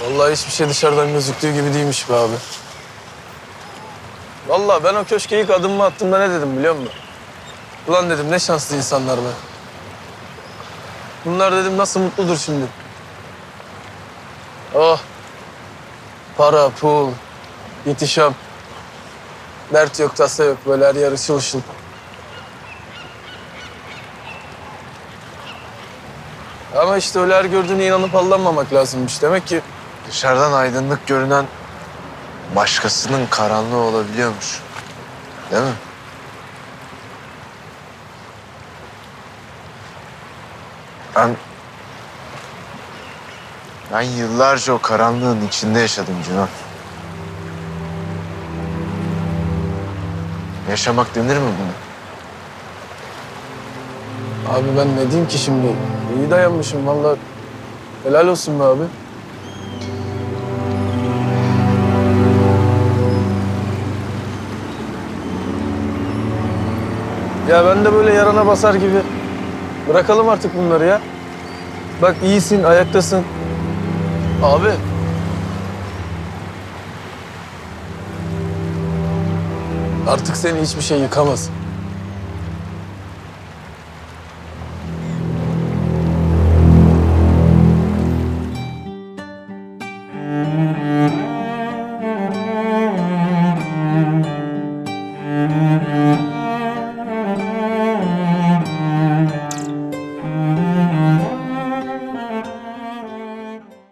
Vallahi hiçbir şey dışarıdan gözüktüğü gibi değilmiş be abi. Vallahi ben o köşke ilk adımımı attığımda ne dedim biliyor musun? Ulan dedim ne şanslı insanlar be. Bunlar dedim nasıl mutludur şimdi. Oh. Para, pul, ihtişam. Dert yok, tasa yok. Böyle her yer ışıl ışıl. Ama işte öyle her gördüğüne inanıp aldanmamak lazımmış. Demek ki Dışarıdan aydınlık görünen başkasının karanlığı olabiliyormuş. Değil mi? Ben... Ben yıllarca o karanlığın içinde yaşadım Cüneyt. Yaşamak denir mi buna? Abi ben ne diyeyim ki şimdi? İyi dayanmışım vallahi. Helal olsun be abi. Ya ben de böyle yarana basar gibi. Bırakalım artık bunları ya. Bak iyisin, ayaktasın. Abi. Artık seni hiçbir şey yıkamaz.